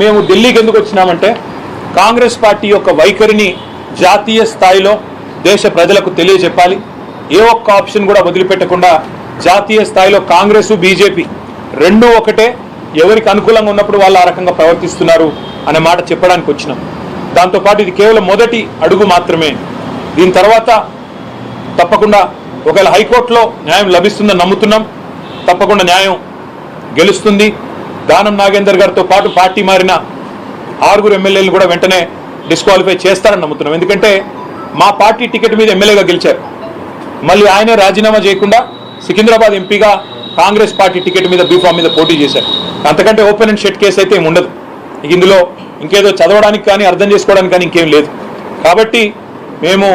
మేము ఢిల్లీకి ఎందుకు వచ్చినామంటే కాంగ్రెస్ పార్టీ యొక్క వైఖరిని జాతీయ స్థాయిలో దేశ ప్రజలకు తెలియజెప్పాలి. ఏ ఒక్క ఆప్షన్ కూడా వదిలిపెట్టకుండా జాతీయ స్థాయిలో కాంగ్రెస్ బీజేపీ రెండూ ఒకటే. ఎవరికి అనుకూలంగా ఉన్నప్పుడు వాళ్ళు ఆ రకంగా ప్రవర్తిస్తున్నారు అనే మాట చెప్పడానికి వచ్చినాం. దాంతోపాటు ఇది కేవలం మొదటి అడుగు మాత్రమే. దీని తర్వాత తప్పకుండా ఒకవేళ హైకోర్టులో న్యాయం లభిస్తుందని నమ్ముతున్నాం. తప్పకుండా న్యాయం గెలుస్తుంది. దానం నాగేందర్ గారితో పాటు పార్టీ మారిన ఆరుగురు ఎమ్మెల్యేలు కూడా వెంటనే డిస్క్వాలిఫై చేస్తారని నమ్ముతున్నాం. ఎందుకంటే మా పార్టీ టికెట్ మీద ఎమ్మెల్యేగా గెలిచారు. మళ్ళీ ఆయనే రాజీనామా చేయకుండా సికింద్రాబాద్ ఎంపీగా కాంగ్రెస్ పార్టీ టికెట్ మీద బీఫామ్ మీద పోటీ చేశారు. అంతకంటే ఓపెన్ అండ్ షెట్ కేసు అయితే ఏమి ఉండదు ఇందులో ఇంకేదో చదవడానికి కానీ అర్థం చేసుకోవడానికి కానీ ఇంకేం లేదు. కాబట్టి మేము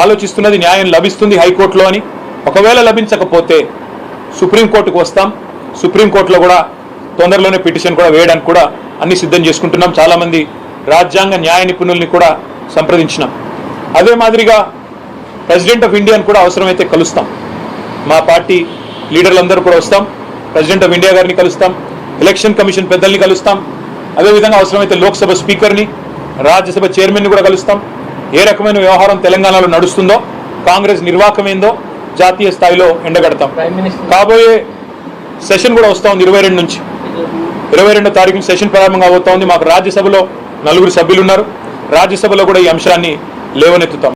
ఆలోచిస్తున్నది న్యాయం లభిస్తుంది హైకోర్టులో అని. ఒకవేళ లభించకపోతే సుప్రీంకోర్టుకు వస్తాం. సుప్రీంకోర్టులో కూడా తొందరలోనే పిటిషన్ కూడా వేయడానికి కూడా అన్ని సిద్ధం చేసుకుంటున్నాం. చాలామంది రాజ్యాంగ న్యాయ నిపుణుల్ని కూడా సంప్రదించినాం. అదే మాదిరిగా ప్రెసిడెంట్ ఆఫ్ ఇండియాని కూడా అవసరమైతే కలుస్తాం. మా పార్టీ లీడర్లందరూ కూడా వస్తాం. ప్రెసిడెంట్ ఆఫ్ ఇండియా గారిని కలుస్తాం. ఎలక్షన్ కమిషన్ పెద్దల్ని కలుస్తాం. అదేవిధంగా అవసరమైతే లోక్సభ స్పీకర్ని రాజ్యసభ చైర్మన్ని కూడా కలుస్తాం. ఏ రకమైన వ్యవహారం తెలంగాణలో నడుస్తుందో కాంగ్రెస్ నిర్వాహకం ఏందో జాతీయ స్థాయిలో ఎండగడతాం. కాబోయే సెషన్ కూడా వస్తూ ఉంది ఇరవై రెండు నుంచి. ఇరవై రెండో తారీఖు సెషన్ ప్రారంభంగా అవుతా ఉంది. మాకు రాజ్యసభలో నలుగురు సభ్యులున్నారు రాజ్యసభలో కూడా ఈ అంశాన్ని లేవనెత్తుతాం.